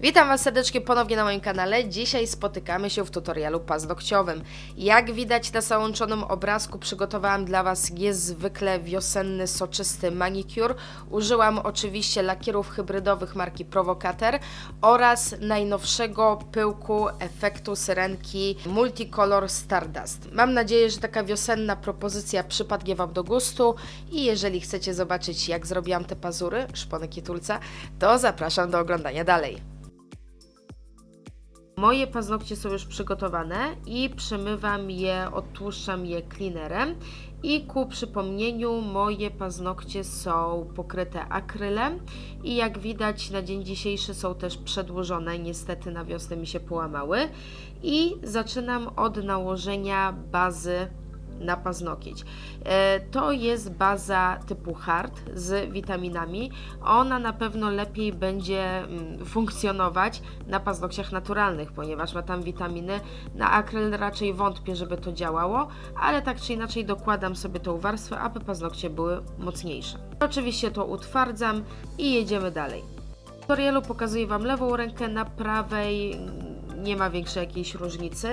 Witam Was serdecznie ponownie na moim kanale. Dzisiaj spotykamy się w tutorialu paznokciowym. Jak widać na załączonym obrazku przygotowałam dla Was niezwykle wiosenny, soczysty manicure. Użyłam oczywiście lakierów hybrydowych marki Provocator oraz najnowszego pyłku efektu syrenki Multicolor Stardust. Mam nadzieję, że taka wiosenna propozycja przypadnie Wam do gustu i jeżeli chcecie zobaczyć jak zrobiłam te pazury, szpony kitulca, to zapraszam do oglądania dalej. Moje paznokcie są już przygotowane i przemywam je, odtłuszczam je cleanerem. I ku przypomnieniu, moje paznokcie są pokryte akrylem i jak widać na dzień dzisiejszy są też przedłużone. Niestety na wiosnę mi się połamały. I zaczynam od nałożenia bazy na paznokieć. E, To jest baza typu hard z witaminami. Ona na pewno lepiej będzie mm, funkcjonować na paznokciach naturalnych, ponieważ ma tam witaminy. Na akryl raczej wątpię, żeby to działało, ale tak czy inaczej dokładam sobie tą warstwę, aby paznokcie były mocniejsze. Oczywiście to utwardzam i jedziemy dalej. W tutorialu pokazuję Wam lewą rękę, na prawej nie ma większej jakiejś różnicy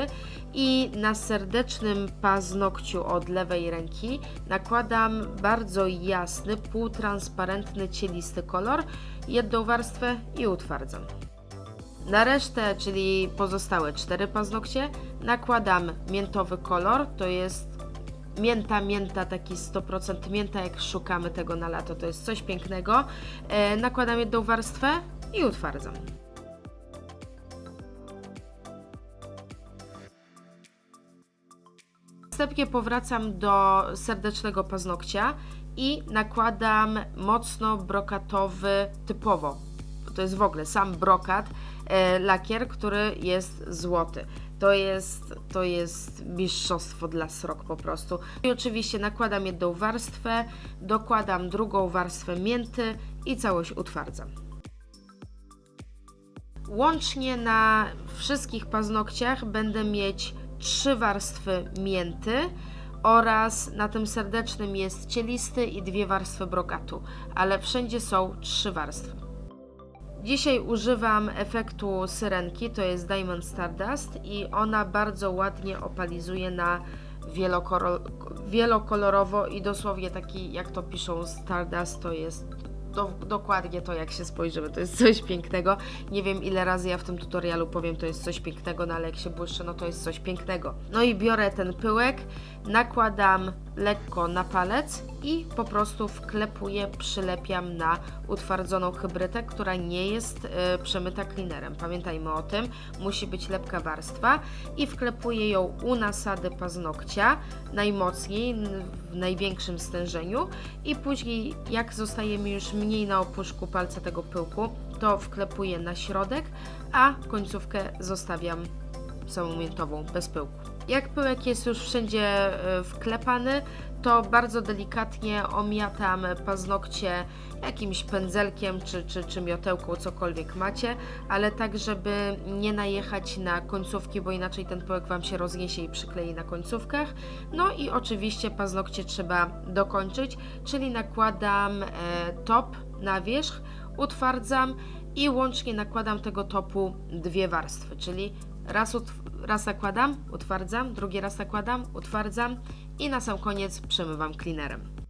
i na serdecznym paznokciu od lewej ręki nakładam bardzo jasny, półtransparentny, cielisty kolor, jedną warstwę i utwardzam. Na resztę, czyli pozostałe cztery paznokcie, nakładam miętowy kolor, to jest mięta, mięta, taki 100% mięta, jak szukamy tego na lato, to jest coś pięknego. E, nakładam jedną warstwę i utwardzam. Następnie powracam do serdecznego paznokcia i nakładam mocno brokatowy, typowo, to jest w ogóle sam brokat, e, lakier, który jest złoty. To jest, to jest mistrzostwo dla srok po prostu. I oczywiście nakładam jedną warstwę, dokładam drugą warstwę mięty i całość utwardzam. Łącznie na wszystkich paznokciach będę mieć trzy warstwy mięty oraz na tym serdecznym jest cielisty i dwie warstwy brokatu, ale wszędzie są trzy warstwy. Dzisiaj używam efektu syrenki, to jest Diamond Stardust i ona bardzo ładnie opalizuje na wielokolorowo i dosłownie taki, jak to piszą Stardust, to jest do, dokładnie to, jak się spojrzymy. To jest coś pięknego. Nie wiem, ile razy ja w tym tutorialu powiem, to jest coś pięknego, no ale jak się błyszczy, no to jest coś pięknego. No i biorę ten pyłek, nakładam lekko na palec i po prostu wklepuję, przylepiam na utwardzoną hybrytę, która nie jest e, przemyta cleanerem. Pamiętajmy o tym, musi być lepka warstwa i wklepuję ją u nasady paznokcia najmocniej, w największym stężeniu i później jak zostaje mi już mniej na opuszku palca tego pyłku, to wklepuję na środek, a końcówkę zostawiam samą miętową, bez pyłku. Jak pyłek jest już wszędzie e, wklepany, to bardzo delikatnie omiatam paznokcie jakimś pędzelkiem czy, czy, czy miotełką, cokolwiek macie, ale tak, żeby nie najechać na końcówki, bo inaczej ten pyłek Wam się rozniesie i przyklei na końcówkach. No i oczywiście paznokcie trzeba dokończyć, czyli nakładam e, top na wierzch, utwardzam i łącznie nakładam tego topu dwie warstwy, czyli raz, raz nakładam, utwardzam, drugi raz nakładam, utwardzam i na sam koniec przemywam cleanerem.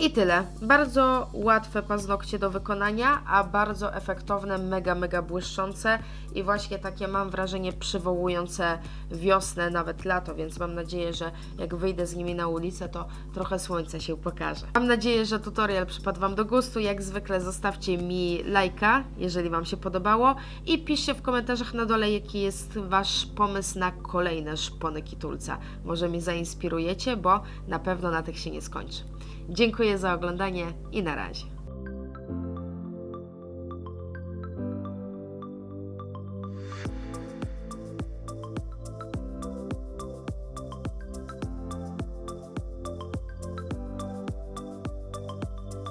I tyle. Bardzo łatwe paznokcie do wykonania, a bardzo efektowne, mega, mega błyszczące i właśnie takie mam wrażenie przywołujące wiosnę, nawet lato, więc mam nadzieję, że jak wyjdę z nimi na ulicę, to trochę słońca się pokaże. Mam nadzieję, że tutorial przypadł Wam do gustu. Jak zwykle zostawcie mi lajka, jeżeli Wam się podobało i piszcie w komentarzach na dole, jaki jest Wasz pomysł na kolejne szpony kitulca. Może mnie zainspirujecie, bo na pewno na tych się nie skończy. Dziękuję za oglądanie i na razie.